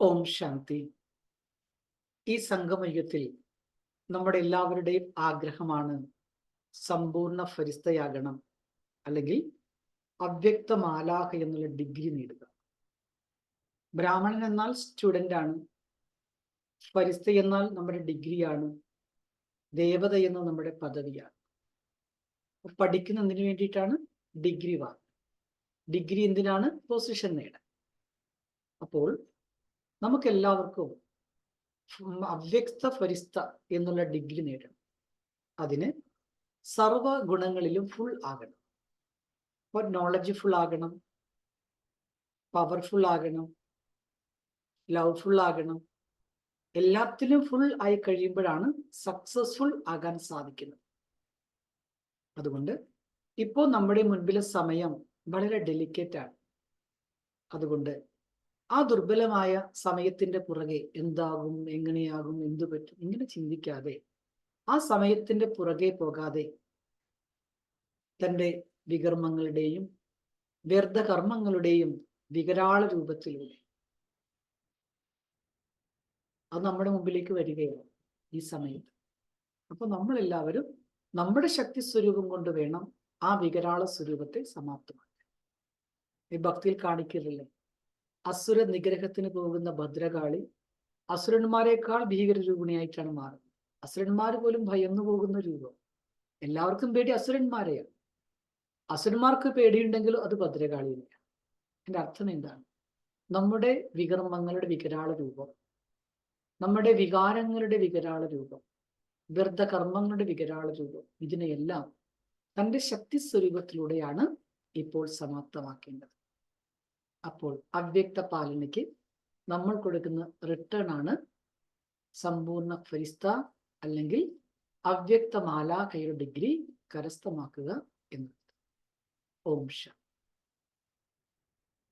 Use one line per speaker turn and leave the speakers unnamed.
ഓം ശാന്തി. ഈ സംഗമയുഗത്തിൽ നമ്മുടെ എല്ലാവരുടെയും ആഗ്രഹമാണ് സമ്പൂർണ ഫരിസ്തയാകണം അല്ലെങ്കിൽ അവ്യക്ത മാലാഹ എന്നുള്ള ഡിഗ്രി നേടുക. ബ്രാഹ്മണൻ എന്നാൽ സ്റ്റുഡന്റ് ആണ്. ഫരിസ്ത എന്നാൽ നമ്മുടെ ഡിഗ്രിയാണ്. ദേവത എന്ന നമ്മുടെ പദവിയാണ്. പഠിക്കുന്നതിന് വേണ്ടിയിട്ടാണ് ഡിഗ്രി വാങ്ങുന്നത്. ഡിഗ്രി എന്തിനാണ്? പൊസിഷൻ നേടാൻ. അപ്പോൾ നമുക്കെല്ലാവർക്കും അവ്യക്ത ഫരിസ്ത എന്നുള്ള ഡിഗ്രി നേടണം. അതിന് സർവ ഗുണങ്ങളിലും ഫുൾ ആകണം. അപ്പോൾ നോളജ് ഫുൾ ആകണം. പവർഫുൾ ആകണം. ലവ്ഫുൾ ആകണം. എല്ലാത്തിലും ഫുൾ ആയി കഴിയുമ്പോഴാണ് സക്സസ്ഫുൾ ആകാൻ സാധിക്കുന്നത്. അതുകൊണ്ട് ഇപ്പോൾ നമ്മുടെ മുൻപിലെ സമയം വളരെ ഡെലിക്കേറ്റ് ആണ്. അതുകൊണ്ട് ആ ദുർബലമായ സമയത്തിന്റെ പുറകെ എന്താകും എങ്ങനെയാകും എന്തു പറ്റും ഇങ്ങനെ ചിന്തിക്കാതെ ആ സമയത്തിന്റെ പുറകെ പോകാതെ തന്റെ വികർമ്മങ്ങളുടെയും വ്യർത്ഥകർമ്മങ്ങളുടെയും വികരാള രൂപത്തിലൂടെ അത് നമ്മുടെ മുമ്പിലേക്ക് വരികയാണ് ഈ സമയത്ത്. അപ്പൊ നമ്മളെല്ലാവരും നമ്മുടെ ശക്തി സ്വരൂപം കൊണ്ട് വേണം ആ വികരാള സ്വരൂപത്തെ സമാപ്തമാക്കാൻ. ഈ ഭക്തിയിൽ കാണിക്കലില്ലേ അസുര നിഗ്രഹത്തിന് പോകുന്ന ഭദ്രകാളി അസുരന്മാരെക്കാൾ ഭീകര ഭീകരരൂപിണിയായിട്ടാണ് മാറുന്നത്. അസുരന്മാർ പോലും ഭയന്നു പോകുന്ന രൂപം. എല്ലാവർക്കും പേടി അസുരന്മാരെയാണ്. അസുരന്മാർക്ക് പേടിയുണ്ടെങ്കിലും അത് ഭദ്രകാളിയിലാണ് എന്റെ അർത്ഥം എന്താണ്? നമ്മുടെ വികർമ്മങ്ങളുടെ വികരാള രൂപം നമ്മുടെ വികാരങ്ങളുടെ വികരാള രൂപം വ്യർത്ഥ കർമ്മങ്ങളുടെ വികരാള രൂപം ഇതിനെയെല്ലാം തന്റെ ശക്തി സ്വരൂപത്തിലൂടെയാണ് ഇപ്പോൾ സമാപ്തമാക്കേണ്ടത്. അപ്പോൾ അവ്യക്ത പാലനയ്ക്ക് നമ്മൾ കൊടുക്കുന്ന റിട്ടേൺ ആണ് സമ്പൂർണ ഫരിസ്ത അല്ലെങ്കിൽ അവ്യക്തമാല കയ്യുടെ ഡിഗ്രി കരസ്ഥമാക്കുക എന്നത് ഓംശം